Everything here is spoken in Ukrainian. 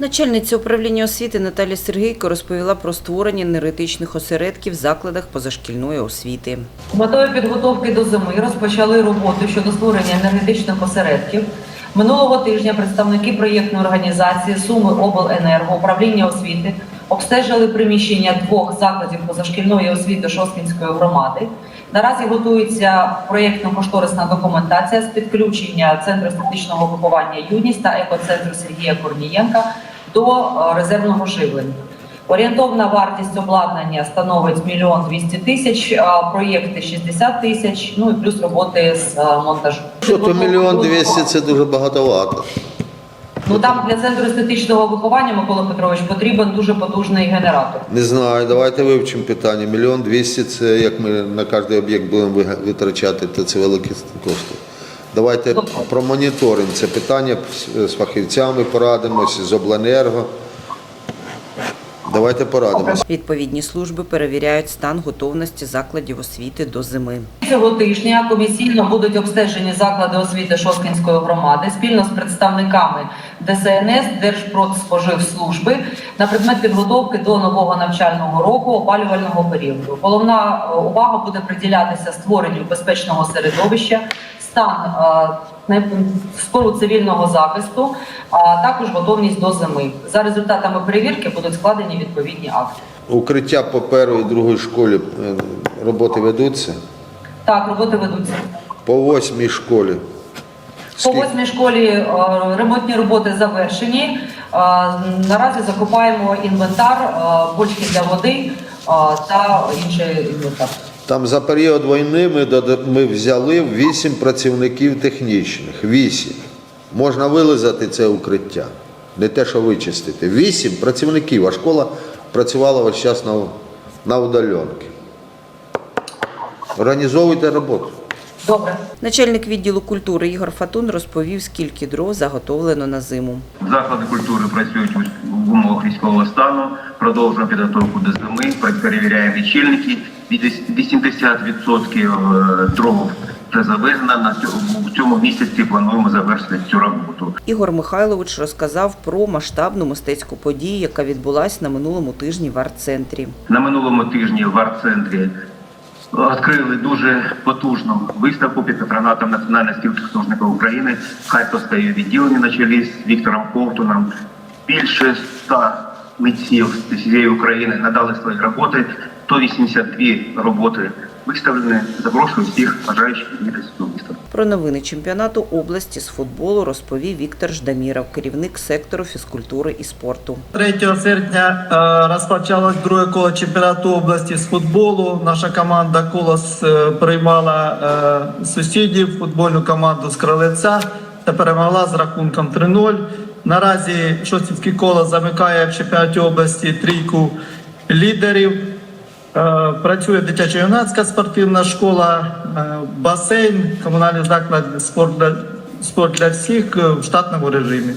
Начальниця управління освіти Наталя Сергійко розповіла про створення енергетичних осередків в закладах позашкільної освіти. Метою підготовки до зими розпочали роботу щодо створення енергетичних осередків. Минулого тижня представники проєктної організації Суми обленерго управління освіти обстежили приміщення двох закладів позашкільної освіти Шосткінської громади. Наразі готується проєктно-кошторисна документація з підключення Центру естетичного виховання юність та екоцентру Сергія Корнієнка до е, резервного живлення. Орієнтовна вартість обладнання становить мільйон двісті тисяч, проєкти 60 тисяч, ну і плюс роботи з е, монтажу. Що мільйон двісті це дуже багатовато. Ну там для центру естетичного виховання Микола Петрович потрібен дуже потужний генератор. Не знаю, давайте вивчимо питання. Мільйон двісті це як ми на кожен об'єкт будемо витрачати, то це великі кошти. Давайте промоніторимо це питання з- фахівцями, порадимося, з обленерго. Давайте порадимося. Відповідні служби перевіряють стан готовності закладів освіти до зими. Цього тижня комісійно будуть обстежені заклади освіти Шосткінської громади спільно з представниками ДСНС Держпродспоживслужби на предмет підготовки до нового навчального року опалювального періоду. Головна е, увага буде приділятися створенню безпечного середовища, стан е, споруд цивільного захисту, а також готовність до зими. За результатами перевірки будуть складені відповідні акти. Укриття по першій і другій школі е, роботи ведуться. Так, роботи ведуться. По восьмій школі. По восьмій школі е, ремонтні роботи завершені. Е, Наразі закупаємо інвентар, е, бочки для води та інший інвентар. Там за період війни ми, ми взяли 8 працівників технічних. 8. Можна вилизати це укриття. Не те, що вичистити. 8 працівників, а школа працювала весь час на, на удаленки. Організовуйте роботу. Добре. Начальник відділу культури Ігор Фатун розповів, скільки дров заготовлено на зиму. Заклади культури працюють в умовах військового стану, продовжуємо підготовку до зими, перевіряємо лічильники. Від 80% е, дров вже завезено. На цьому, в цьому місяці плануємо завершити цю роботу. Ігор Михайлович розказав про масштабну мистецьку подію, яка відбулась на минулому тижні в арт-центрі. На минулому тижні в арт-центрі відкрили дуже потужну виставку під патронатом Національної спілки художників України Харківське її відділення на чолі з Віктором Ковтуном. Більше ста митців з всієї України надали свої роботи. 182 роботи виставлені. Запрошую всіх бажаючих відвідати цю виставку. Про новини чемпіонату області з футболу розповів Віктор Ждаміров, керівник сектору фізкультури і спорту. 3 серпня е, розпочалось друге коло чемпіонату області з футболу. Наша команда Колос е, приймала е, сусідів, футбольну команду з Кролиця та перемогла з рахунком 3-0. Наразі Шостівський коло замикає в чемпіонаті області трійку лідерів. Працює дитячо-юнацька спортивна школа, басейн, комунальний заклад спорт для, спорт для всіх е, в штатному режимі.